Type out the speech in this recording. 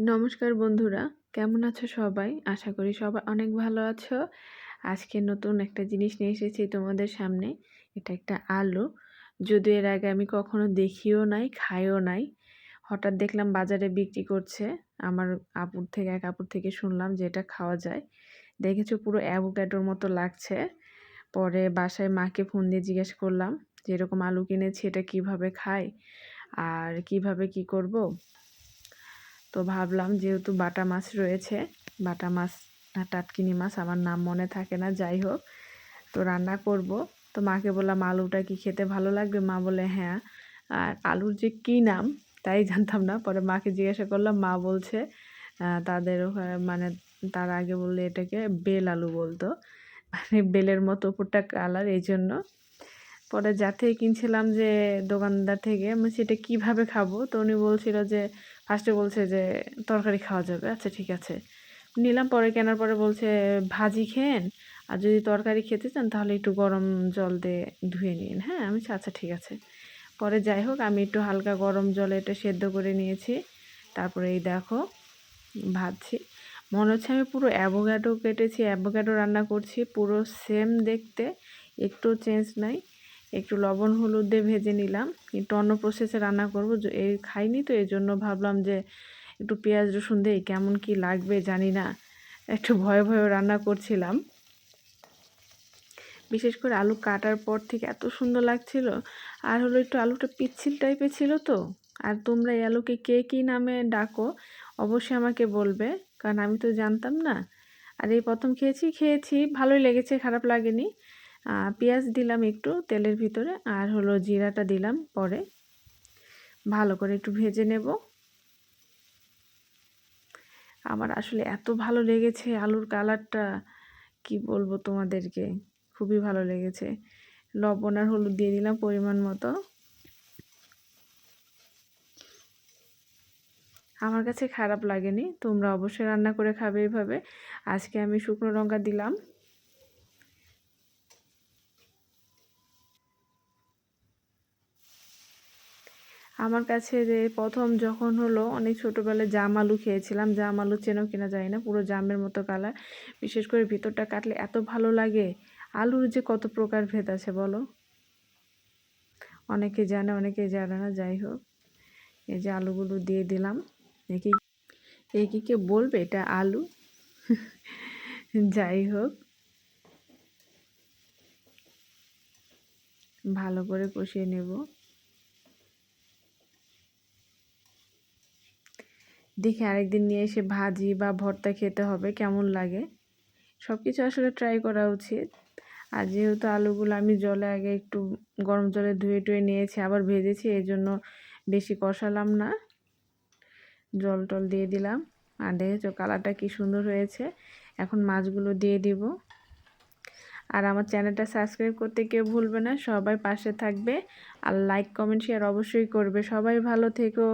নমস্কার বন্ধুরা, কেমন আছো সবাই? আশা করি সবাই অনেক ভালো আছো। আজকে নতুন একটা জিনিস নিয়ে এসেছি তোমাদের সামনে, এটা একটা আলু। যদিও এর আগে আমি কখনো দেখিও নাই, খাইও নাই। হঠাৎ দেখলাম বাজারে বিক্রি করছে। আমার আপুর থেকে, এক আপুর থেকে শুনলাম যে এটা খাওয়া যায়। দেখেছ পুরো অ্যাভোক্যাডোর মতো লাগছে। পরে বাসায় মাকে ফোন দিয়ে জিজ্ঞেস করলাম যে এরকম আলু কিনেছি, এটা কীভাবে খায়? আর কীভাবে কি করব? তো ভাবলাম যেহেতু বাটা মাছ রয়েছে, বাটা মাছ টাটকিনি মাছ আমার নাম মনে থাকে না, যাই হোক। তো রান্না করব। তো মাকে বললাম, আলুটা কি খেতে ভালো লাগবে? মা বলে হ্যাঁ। আর আলুর যে কী নাম, তাই জানতাম না। পরে মাকে জিজ্ঞাসা করলাম, মা বলছে তাদের ওখানে মানে তার আগে বললে এটাকে বেল আলু বলতো। মানে বেলের মতো উপরটা কালার, এই জন্য। পরে থেকে কিনছিলাম যে দোকানদার থেকে, আমি সেটা কীভাবে খাব? তো উনি বলছিল যে ফার্স্টে বলছে যে, তরকারি খাওয়া যাবে। আচ্ছা ঠিক আছে। নিলাম, পরে কেনার পরে বলছে, ভাজি খেন আর যদি তরকারি খেতে চান, তাহলে একটু গরম জল দিয়ে ধুয়ে নিন হ্যাঁ আমি আচ্ছা ঠিক আছে। পরে যাই হোক, আমি একটু হালকা গরম জলে এটা সেদ্ধ করে নিয়েছি। তারপরে এই দেখো, ভাজছি। মনে হচ্ছে আমি পুরো অ্যাভোগ্যাডো কেটেছি। অ্যাভোগ্যাডো রান্না করছি, পুরো সেম দেখতে একটু চেঞ্জ নাই। একটু লবণ, হলুদ দিয়ে ভেজে নিলাম। একটু অন্য প্রসেসে রান্না করব। এই খাইনি তো এই জন্য ভাবলাম যে একটু পেঁয়াজ, রসুন দিয়ে কেমন কি লাগবে জানি না। একটু ভয়ে ভয়ে রান্না করছিলাম। বিশেষ করে আলু কাটার পর থেকে এত সুন্দর লাগছিল। আর হলো একটু আলুটা পিচ্ছিল টাইপের ছিল তো। আর তোমরা এই আলুকে কে কী নামে ডাকো, অবশ্যই আমাকে বলবে। কারণ আমি তো জানতাম না। আর এই প্রথম খেয়েছি খেয়েছি, ভালোই লেগেছে, খারাপ লাগেনি। পেঁয়াজ দিলাম একটু তেলের ভিতরে আর হলো জিরাটা দিলাম পরে। ভালো করে একটু ভেজে নেব। আমার আসলে এত ভালো লেগেছে আলুর কালারটা, কি বলব তোমাদেরকে? খুবই ভালো লেগেছে। লবণ আর হলুদ দিয়ে দিলাম পরিমাণ মতো। আমার কাছে খারাপ লাগেনি, তোমরা অবশ্যই রান্না করে খাবে এইভাবে আজকে আমি শুকনো লঙ্কা দিলাম। আমার কাছে যে প্রথম যখন হলো, অনেক ছোটোবেলায় জাম আলু খেয়েছিলাম। জাম আলু চেনো কিনা যায় না, পুরো জামের মতো কালার বিশেষ করে ভিতরটা কাটলে এত ভালো লাগে। আলুর যে কত প্রকার ভেদ আছে বলো? অনেকে জানে অনেকে জানে না, যাই হোক। এই যে আলুগুলো দিয়ে দিলাম। একে একে বলবে এটা আলু? যাই হোক। ভালো করে কষিয়ে নেব। দেখে আরেকদিন নিয়ে এসে ভাজি বা ভর্তা খেতে হবে, কেমন লাগে? সব কিছু আসলে ট্রাই করা উচিত। আর যেহেতু আলুগুলো আমি জলে আগে একটু গরম জলে ধুয়ে টুয়ে নিয়েছি, আবার ভেজেছি এই জন্য বেশি কষালাম না। জল টল দিয়ে দিলাম। আর দেখেছ কালারটা কি সুন্দর হয়েছে? এখন মাছগুলো দিয়ে দিব। আর আমার চ্যানেলটা সাবস্ক্রাইব করতে কেউ ভুলবে না, সবাই পাশে থাকবে। আর লাইক কমেন্ট শেয়ার অবশ্যই করবে। সবাই ভালো থেকো।